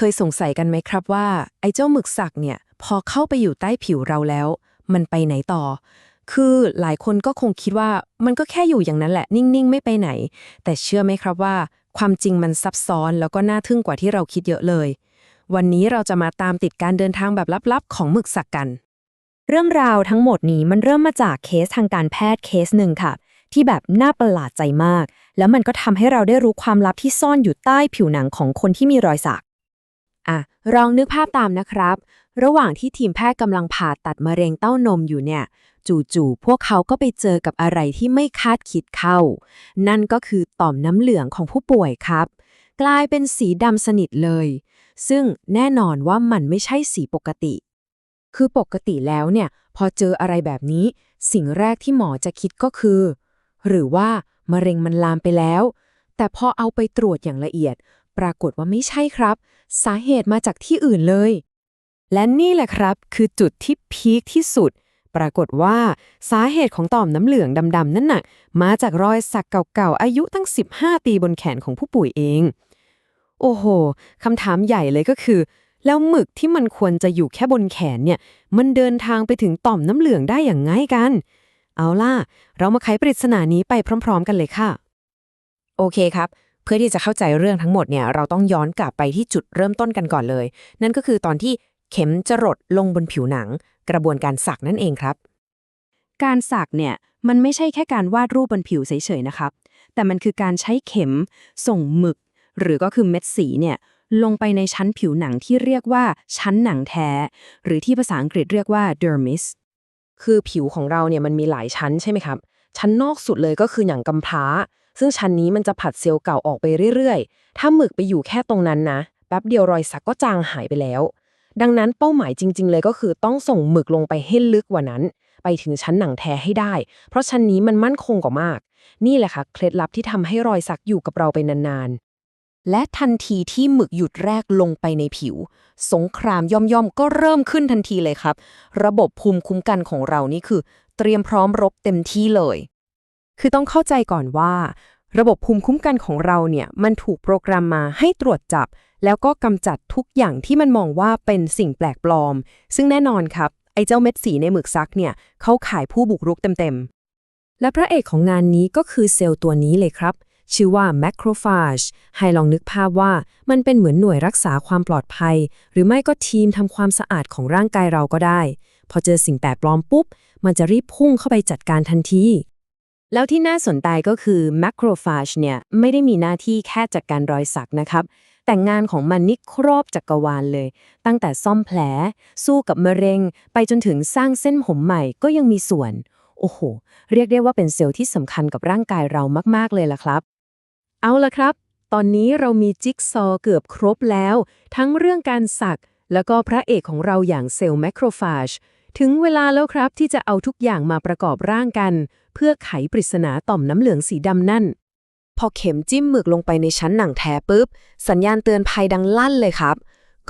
เคยสงสัยกันไหมครับว่า ไอ้เจ้าหมึกสักเนี่ย พอเข้าไปอยู่ใต้ผิวเราแล้ว มันไปไหนต่อ คือหลายคนก็คงคิดว่ามันก็แค่อยู่อย่างนั้นแหละ นิ่งๆ ไม่ไปไหน แต่เชื่อไหมครับว่า ความจริงมันซับซ้อนแล้วก็น่าทึ่งกว่าที่เราคิดเยอะเลย วันนี้เราจะมาตามติดการเดินทางแบบลับๆ ของหมึกสักกัน เรื่องราวทั้งหมดนี้มันเริ่มมาจากเคสทางการแพทย์เคสหนึ่งค่ะ ที่แบบน่าประหลาดใจมาก แล้วมันก็ทำให้เราได้รู้ความลับที่ซ่อนอยู่ใต้ผิวหนังของคนที่มีรอยสัก ลองนึกภาพตามนะครับ ระหว่างที่ทีมแพทย์กำลังผ่าตัดมะเร็งเต้านมอยู่เนี่ย จู่ๆ พวกเขาก็ไปเจอกับอะไรที่ไม่คาดคิดเข้า นั่นก็คือต่อมน้ำเหลืองของผู้ป่วยครับ กลายเป็นสีดำสนิทเลย ซึ่งแน่นอนว่ามันไม่ใช่สีปกติ คือปกติแล้วเนี่ย พอเจออะไรแบบนี้ สิ่งแรกที่หมอจะคิดก็คือ หรือว่ามะเร็งมันลามไปแล้ว แต่พอเอาไปตรวจอย่างละเอียด ปรากฏว่าไม่ใช่ครับ สาเหตุมาจากที่อื่นเลย และนี่แหละครับคือจุดที่พีคที่สุด ปรากฏว่าสาเหตุของต่อมน้ำเหลืองดำๆนั่นน่ะ มาจากรอยสักเก่าๆ อายุตั้ง 15 ปีบนแขนของผู้ป่วยเอง โอ้โหคำถามใหญ่เลยก็คือ แล้วหมึกที่มันควรจะอยู่แค่บนแขนเนี่ย มันเดินทางไปถึงต่อมน้ำเหลืองได้อย่างไงกัน เอาล่ะ เรามาไขปริศนานี้ไปพร้อม ๆ กันเลยค่ะ โอเคครับ พื่อที่จะเข้าใจเรื่องทั้งหมดเนี่ยเราต้องย้อนกลับไปที่จุดเริ่มต้นกันก่อนเลย นั่นก็คือตอนที่เข็มจรดลงบนผิวหนัง กระบวนการสักนั่นเองครับ การสักเนี่ยมันไม่ใช่แค่การวาดรูปบนผิวเฉยๆนะครับ แต่มันคือการใช้เข็มส่งหมึก หรือก็คือเม็ดสีเนี่ยลงไปในชั้นผิวหนังที่เรียกว่าชั้นหนังแท้ หรือที่ภาษาอังกฤษเรียกว่า dermis คือผิวของเราเนี่ยมันมีหลายชั้นใช่ไหมครับ ชั้นนอกสุดเลยก็คืออย่างกำพร้า ซึ่งชั้นนี้มันจะผัดเซลล์เก่าออกไปเรื่อยๆ ถ้าหมึกไปอยู่แค่ตรงนั้นนะ แป๊บเดียวรอยสักก็จางหายไปแล้ว ดังนั้นเป้าหมายจริง ๆ เลยก็คือต้องส่งหมึกลงไปให้ลึกกว่านั้น ไปถึงชั้นหนังแท้ให้ได้ เพราะชั้นนี้มันมั่นคงกว่ามาก นี่แหละค่ะเคล็ดลับที่ทำให้รอยสักอยู่กับเราไปนานๆและทันทีที่หมึกหยุดแรกลงไปในผิว สงครามย่อมๆ ก็เริ่มขึ้นทันทีเลยครับ ระบบภูมิคุ้มกันของเรานี่คือ เตรียมพร้อมรบเต็มที่เลย คือต้องเข้าใจก่อนว่า ระบบภูมิคุ้มกันของเราเนี่ยมันถูกโปรแกรมมาให้ตรวจจับ แล้วก็กำจัดทุกอย่างที่มันมองว่าเป็นสิ่งแปลกปลอม ซึ่งแน่นอนครับไอ้เจ้าเม็ดสีในหมึกซักเนี่ยเขาขายผู้บุกรุกเต็มๆ และพระเอกของงานนี้ก็คือเซลล์ตัวนี้เลยครับ ชื่อว่า macrophage ให้ลองนึกภาพว่ามันเป็นเหมือนหน่วยรักษาความปลอดภัย หรือไม่ก็ทีมทำความสะอาดของร่างกายเราก็ได้ พอเจอสิ่งแปลกปลอมปุ๊บ มันจะรีบพุ่งเข้าไปจัดการทันที แล้วที่น่าสนใจก็คือ macrophage เนี่ยไม่ได้มีหน้าที่แค่จัดการรอยสักนะครับ แต่งานของมันนี่ครอบจักกรวาลเลย ตั้งแต่ซ่อมแผล สู้กับมะเร็ง ไปจนถึงสร้างเส้นผมใหม่ก็ยังมีส่วน โอ้โห เรียกได้ว่าเป็นเซลล์ที่สำคัญกับร่างกายเรามากๆเลยล่ะครับ เอาละครับ ตอนนี้เรามีจิ๊กซอว์เกือบครบแล้ว ทั้งเรื่องการสัก แล้วก็พระเอกของเราอย่างเซลล์แมคโครฟาจ ถึงเวลาแล้วครับที่จะเอาทุกอย่างมาประกอบร่างกัน เพื่อไขปริศนาต่อมน้ำเหลืองสีดำนั่น พอเข็มจิ้มหมึกลงไปในชั้นหนังแท้ปุ๊บ สัญญาณเตือนภัยดังลั่นเลยครับ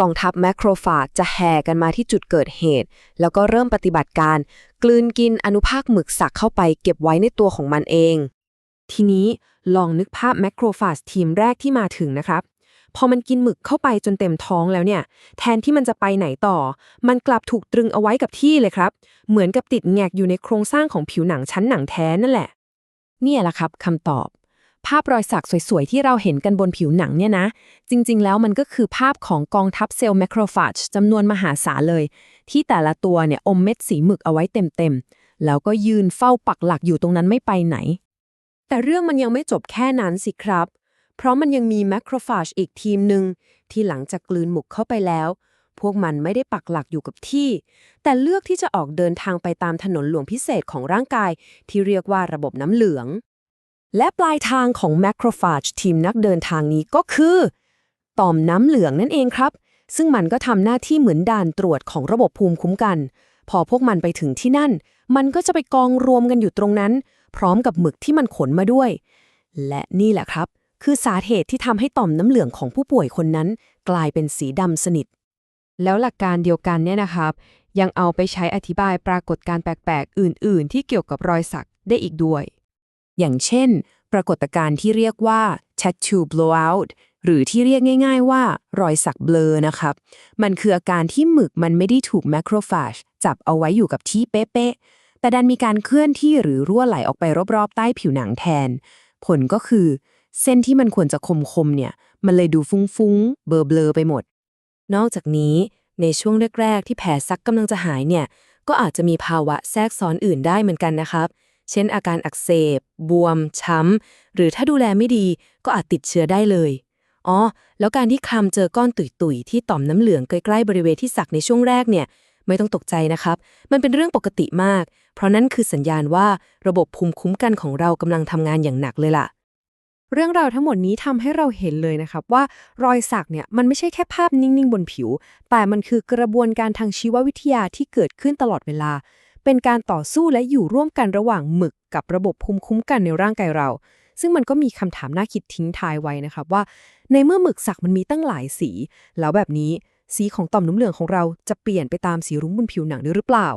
กองทัพแมคโครฟาจจะแห่กันมาที่จุดเกิดเหตุ แล้วก็เริ่มปฏิบัติการ กลืนกินอนุภาคหมึกสักเข้าไปเก็บไว้ในตัวของมันเอง ทีนี้ลองนึกภาพแมคโครฟาจทีมแรกที่มาถึงนะครับ พอมันกินหมึกเข้าไปจนเต็มท้องแล้วเนี่ย แทนที่มันจะไปไหนต่อ มันกลับถูกตรึงเอาไว้กับที่เลยครับ เหมือนกับติดแงกอยู่ในโครงสร้างของผิวหนังชั้นหนังแท้นั่นแหละ เนี่ยแหละครับคำตอบ ภาพรอยสักสวยๆ ที่เราเห็นกันบนผิวหนังเนี่ยนะ จริงๆ แล้วมันก็คือภาพของกองทัพเซลล์แมคโครฟาจจำนวนมหาศาลเลย ที่แต่ละตัวเนี่ยอมเม็ดสีหมึกเอาไว้เต็มๆแล้วก็ยืนเฝ้าปักหลักอยู่ตรงนั้นไม่ไปไหนแต่เรื่องมันยังไม่จบแค่นั้นสิครับ เพราะมันยังมีแมคโครฟาจอีกทีมหนึ่งที่หลังจากกลืนหมุกเข้าไปแล้ว พวกมันไม่ได้ปักหลักอยู่กับที่ แต่เลือกที่จะออกเดินทางไปตามถนนหลวงพิเศษของร่างกาย ที่เรียกว่าระบบน้ำเหลือง และปลายทางของแมคโครฟาจทีมนักเดินทางนี้ก็คือต่อมน้ำเหลืองนั่นเองครับ ซึ่งมันก็ทำหน้าที่เหมือนด่านตรวจของระบบภูมิคุ้มกัน พอพวกมันไปถึงที่นั่น มันก็จะไปกองรวมกันอยู่ตรงนั้น พร้อมกับหมึกที่มันขนมาด้วย และนี่แหละครับ คือสาเหตุที่ทำให้ต่อมน้ำเหลืองของผู้ป่วยคนนั้น กลายเป็นสีดำสนิท แล้วหลักการเดียวกันเนี่ยนะครับ ยังเอาไปใช้อธิบายปรากฏการณ์แปลกๆ อื่น ๆ ที่เกี่ยวกับรอยสักได้อีกด้วย อย่างเช่น ปรากฏการณ์ที่เรียกว่า tattoo blowout หรือที่เรียกง่าย ๆ ว่ารอยสักเบลอนะครับ มันคืออาการที่หมึกมันไม่ได้ถูกแมคโครฟาจจับเอาไว้อยู่กับที่เป๊ะๆแต่ดันมีการเคลื่อนที่หรือรั่วไหลออกไปรอบๆ ใต้ผิวหนังแทน ผลก็คือ เส้นที่มันควรจะคมๆเนี่ย มันเลยดูฟุ้งๆ เบลอๆไปหมด นอกจากนี้ในช่วงแรกๆ ที่แผลซักกำลังจะหายเนี่ย ก็อาจจะมีภาวะแทรกซ้อนอื่นได้เหมือนกันนะครับ เช่นอาการอักเสบ บวม ช้ำ หรือถ้าดูแลไม่ดีก็อาจติดเชื้อได้เลยอ๋อ แล้วการที่คลำเจอก้อนตุยๆ ที่ต่อมน้ำเหลืองใกล้ๆบริเวณที่สักในช่วงแรกเนี่ย ไม่ต้องตกใจนะครับ มันเป็นเรื่องปกติมาก เพราะนั่นคือสัญญาณว่าระบบภูมิคุ้มกันของเรากำลังทำงานอย่างหนักเลยล่ะ เรื่องราวทั้งหมดนี้ทำให้เราเห็นเลยนะครับว่ารอยสักเนี่ยมันไม่ใช่แค่ภาพนิ่งๆบนผิว แต่มันคือกระบวนการทางชีววิทยาที่เกิดขึ้นตลอดเวลา เป็นการต่อสู้และอยู่ร่วมกันระหว่างหมึกกับระบบภูมิคุ้มกันในร่างกายเรา ซึ่งมันก็มีคำถามน่าคิดทิ้งทายไว้นะครับว่า ในเมื่อหมึกสักมันมีตั้งหลายสี แล้วแบบนี้สีของต่อมน้ำเหลืองของเราจะเปลี่ยนไปตามสีรุ้งบนผิวหนังด้วยหรือเปล่า